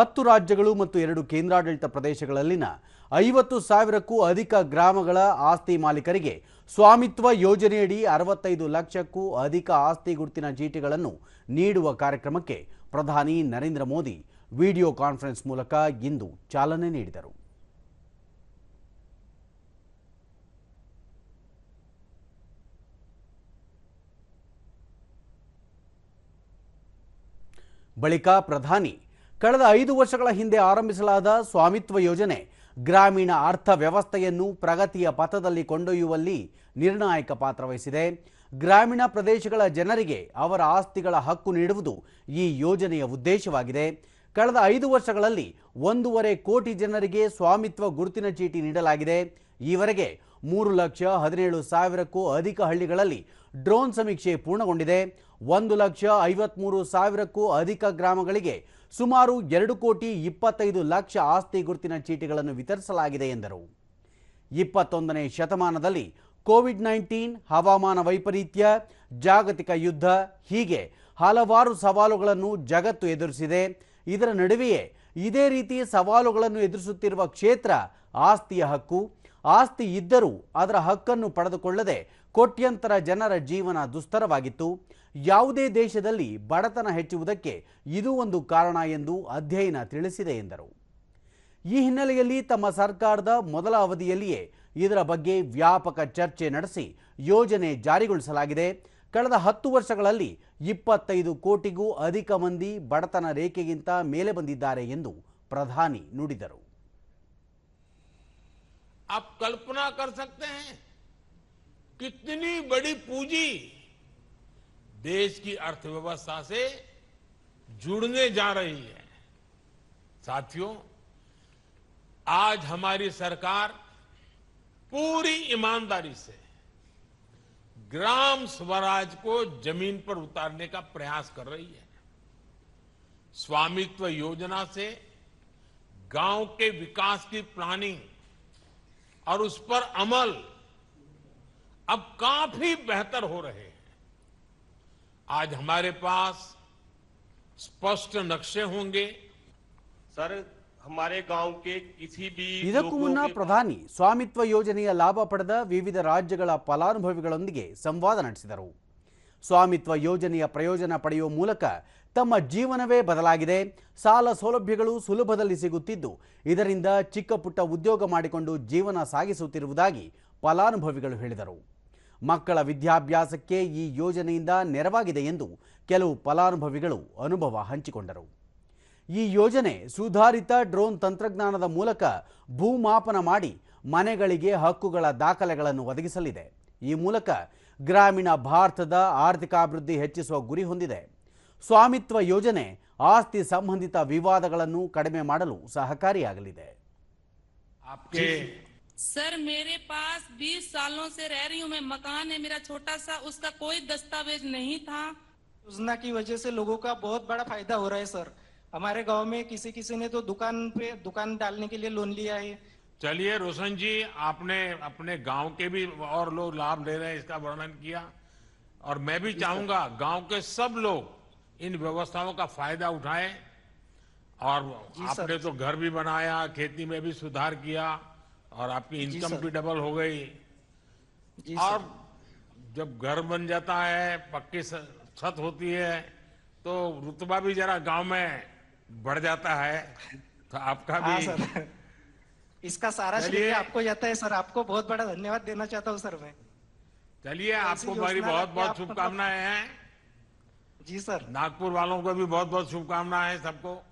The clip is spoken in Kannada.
ಹತ್ತು ರಾಜ್ಯಗಳು ಮತ್ತು ಎರಡು ಕೇಂದ್ರಾಡಳಿತ ಪ್ರದೇಶಗಳಲ್ಲಿನ ಐವತ್ತು ಸಾವಿರಕ್ಕೂ ಅಧಿಕ ಗ್ರಾಮಗಳ ಆಸ್ತಿ ಮಾಲೀಕರಿಗೆ ಸ್ವಾಮಿತ್ವ ಯೋಜನೆಯಡಿ ಅರವತ್ತೈದು ಲಕ್ಷಕ್ಕೂ ಅಧಿಕ ಆಸ್ತಿ ಗುರುತಿನ ಚೀಟಿಗಳನ್ನು ನೀಡುವ ಕಾರ್ಯಕ್ರಮಕ್ಕೆ ಪ್ರಧಾನಿ ನರೇಂದ್ರ ಮೋದಿ ವಿಡಿಯೋ ಕಾನ್ಫರೆನ್ಸ್ ಮೂಲಕ ಇಂದು ಚಾಲನೆ ನೀಡಿದರು. ಬಳಿಕ ಪ್ರಧಾನಿ ಕಳೆದ ಐದು ವರ್ಷಗಳ ಹಿಂದೆ ಆರಂಭಿಸಲಾದ ಸ್ವಾಮಿತ್ವ ಯೋಜನೆ ಗ್ರಾಮೀಣ ಅರ್ಥ ವ್ಯವಸ್ಥೆಯನ್ನು ಪ್ರಗತಿಯ ಪಥದಲ್ಲಿ ಕೊಂಡೊಯ್ಯುವಲ್ಲಿ ನಿರ್ಣಾಯಕ ಪಾತ್ರ ವಹಿಸಿದೆ. ಗ್ರಾಮೀಣ ಪ್ರದೇಶಗಳ ಜನರಿಗೆ ಅವರ ಆಸ್ತಿಗಳ ಹಕ್ಕು ನೀಡುವುದು ಈ ಯೋಜನೆಯ ಉದ್ದೇಶವಾಗಿದೆ. ಕಳೆದ ಐದು ವರ್ಷಗಳಲ್ಲಿ ಒಂದೂವರೆ ಕೋಟಿ ಜನರಿಗೆ ಸ್ವಾಮಿತ್ವ ಗುರುತಿನ ಚೀಟಿ ನೀಡಲಾಗಿದೆ. ಈವರೆಗೆ ಮೂರು ಲಕ್ಷ ಹದಿನೇಳು ಸಾವಿರಕ್ಕೂ ಅಧಿಕ ಹಳ್ಳಿಗಳಲ್ಲಿ ಡ್ರೋನ್ ಸಮೀಕ್ಷೆ ಪೂರ್ಣಗೊಂಡಿದೆ. ಒಂದು ಲಕ್ಷ ಐವತ್ಮೂರು ಸಾವಿರಕ್ಕೂ ಅಧಿಕ ಗ್ರಾಮಗಳಿಗೆ ಸುಮಾರು ಎರಡು ಕೋಟಿ ಇಪ್ಪತ್ತೈದು ಲಕ್ಷ ಆಸ್ತಿ ಗುರುತಿನ ಚೀಟಿಗಳನ್ನು ವಿತರಿಸಲಾಗಿದೆ ಎಂದರು. ಇಪ್ಪತ್ತೊಂದನೇ ಶತಮಾನದಲ್ಲಿ ಕೋವಿಡ್ ನೈನ್ಟೀನ್, ಹವಾಮಾನ ವೈಪರೀತ್ಯ, ಜಾಗತಿಕ ಯುದ್ಧ ಹೀಗೆ ಹಲವಾರು ಸವಾಲುಗಳನ್ನು ಜಗತ್ತು ಎದುರಿಸಿದೆ. ಇದರ ನಡುವೆಯೇ ಇದೇ ರೀತಿ ಸವಾಲುಗಳನ್ನು ಎದುರಿಸುತ್ತಿರುವ ಕ್ಷೇತ್ರ ಆಸ್ತಿಯ ಹಕ್ಕು ಆಸ್ತಿ ಇದ್ದರೂ ಅದರ ಹಕ್ಕನ್ನು ಪಡೆದುಕೊಳ್ಳದೆ ಕೋಟ್ಯಂತರ ಜನರ ಜೀವನ ದುಸ್ತರವಾಗಿತ್ತು. ಯಾವುದೇ ದೇಶದಲ್ಲಿ ಬಡತನ ಹೆಚ್ಚುವುದಕ್ಕೆ ಇದು ಒಂದು ಕಾರಣ ಎಂದು ಅಧ್ಯಯನ ತಿಳಿಸಿದೆ ಎಂದರು. ಈ ಹಿನ್ನೆಲೆಯಲ್ಲಿ ತಮ್ಮ ಸರ್ಕಾರದ ಮೊದಲ ಅವಧಿಯಲ್ಲಿಯೇ ಇದರ ಬಗ್ಗೆ ವ್ಯಾಪಕ ಚರ್ಚೆ ನಡೆಸಿ ಯೋಜನೆ ಜಾರಿಗೊಳಿಸಲಾಗಿದೆ. ಕಳೆದ ಹತ್ತು ವರ್ಷಗಳಲ್ಲಿ ಇಪ್ಪತ್ತೈದು ಕೋಟಿಗೂ ಅಧಿಕ ಮಂದಿ ಬಡತನ ರೇಖೆಗಿಂತ ಮೇಲೆ ಬಂದಿದ್ದಾರೆ ಎಂದು ಪ್ರಧಾನಿ ನುಡಿದರು. आप कल्पना कर सकते हैं कितनी बड़ी पूंजी देश की अर्थव्यवस्था से जुड़ने जा रही है। साथियों, आज हमारी सरकार पूरी ईमानदारी से ग्राम स्वराज को ज़मीन पर उतारने का प्रयास कर रही है। स्वामित्व योजना से गाँव के विकास की प्लानिंग और उस पर अमल अब काफी बेहतर हो रहे हैं आज हमारे पास स्पष्ट नक्शे होंगे सर हमारे गांव के किसी भी ಇದಕ್ಕೂ लोगों ಮುನ್ನ के ಪ್ರಧಾನಿ ಸ್ವಾಮಿತ್ವ ಯೋಜನೆಯ ಲಾಭ ಪಡೆದ ವಿವಿಧ ರಾಜ್ಯಗಳ ಫಲಾನುಭವಿಗಳೊಂದಿಗೆ ಸಂವಾದ ನಡೆಸಿದರು ಸ್ವಾಮಿತ್ವ ಯೋಜನೆಯ ಪ್ರಯೋಜನ ಪಡೆಯುವ ಮೂಲಕ ತಮ್ಮ ಜೀವನವೇ ಬದಲಾಗಿದೆ. ಸಾಲ ಸೌಲಭ್ಯಗಳು ಸುಲಭದಲ್ಲಿ ಸಿಗುತ್ತಿದ್ದು, ಇದರಿಂದ ಚಿಕ್ಕ ಪುಟ್ಟ ಉದ್ಯೋಗ ಮಾಡಿಕೊಂಡು ಜೀವನ ಸಾಗಿಸುತ್ತಿರುವುದಾಗಿ ಫಲಾನುಭವಿಗಳು ಹೇಳಿದರು. ಮಕ್ಕಳ ವಿದ್ಯಾಭ್ಯಾಸಕ್ಕೆ ಈ ಯೋಜನೆಯಿಂದ ನೆರವಾಗಿದೆ ಎಂದು ಕೆಲವು ಫಲಾನುಭವಿಗಳು ಅನುಭವ ಹಂಚಿಕೊಂಡರು. ಈ ಯೋಜನೆ ಸುಧಾರಿತ ಡ್ರೋನ್ ತಂತ್ರಜ್ಞಾನದ ಮೂಲಕ ಭೂಮಾಪನ ಮಾಡಿ ಮನೆಗಳಿಗೆ ಹಕ್ಕುಗಳ ದಾಖಲೆಗಳನ್ನು ಒದಗಿಸಲಿದೆ. ಈ ಮೂಲಕ ಗ್ರಾಮೀಣ ಭಾರತದ ಆರ್ಥಿಕಾಭಿವೃದ್ಧಿ ಹೆಚ್ಚಿಸುವ ಗುರಿ ಹೊಂದಿದೆ. ಸ್ವಾಮಿತ್ವ ಯೋಜನೆ ಆಸ್ತಿ ಸಂಬಂಧಿತ ವಿವಾದಗಳನ್ನು ಕಡಿಮೆ ಮಾಡಲು ಸಹಕಾರಿಯಾಗಲಿದೆ आपके सर मेरे पास 20 सालों से रह रही हूँ मैं मकान है मेरा छोटा सा उसका कोई दस्तावेज नहीं था योजना की वजह से लोगों का बहुत बड़ा फायदा हो रहा है सर हमारे गांव में किसी किसी ने तो दुकान पे दुकान डालने के लिए लोन लिया है चलिए रोशन जी आपने अपने गांव के भी और लोग लाभ ले रहे हैं इसका वर्णन किया और मैं भी चाहूंगा गांव के सब लोग इन व्यवस्थाओं का फ़ायदा उठाएँ और आपने तो घर भी बनाया खेती में भी सुधार किया और आपकी इनकम भी डबल हो गई। और जब घर बन जाता है पक्की छत होती है तो रुतबा भी जरा गाँव में बढ़ जाता है तो आपका हाँ भी सर। इसका सारा श्रेय आपको जाता है सर। आपको बहुत बड़ा धन्यवाद देना चाहता हूँ सर मैं। चलिए आपको मेरी बहुत बहुत शुभकामनाएँ हैं। जी सर। नागपुर वालों को भी बहुत बहुत शुभकामनाएँ सबको।